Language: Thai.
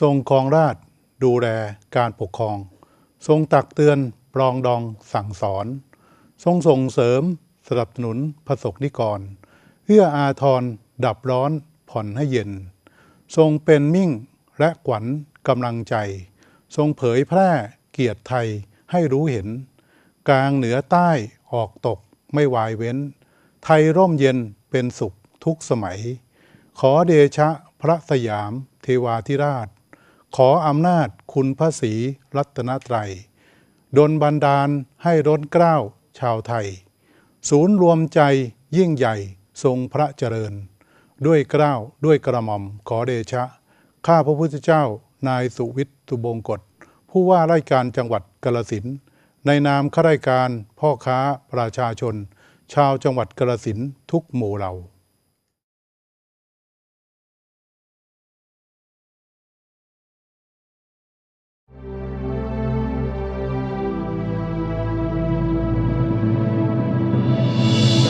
ทรงครองราชดูแลการปกครอง ทรงตักเตือนปรองดองสั่งสอน ทรงส่งเสริมสนับสนุนพระสกนิกร เอื้ออาทรดับร้อนผ่อนให้เย็น ทรงเป็นมิ่งและขวัญกำลังใจ ทรงเผยแพร่เกียรติไทยให้รู้เห็น กลางเหนือใต้ออกตกไม่วายเว้น ไทยร่มเย็นเป็นสุขทุกสมัย ขอเดชะพระสยามเทวาธิราช ขออำนาจคุณพระศรีรัตนตรัยดลบันดาลให้ร้นเกล้าวชาวไทย ศูนย์รวมใจยิ่งใหญ่ทรงพระเจริญ ด้วยเกล้าวด้วยกระหม่อมขอเดชะ ข้าพระพุทธเจ้านายสุวิทย์ตุบงกฎผู้ว่าราชการจังหวัดกาลสินในนามข้าราชการพ่อค้าประชาชน ชาวจังหวัดกาลสินทุกหมู่เหล่า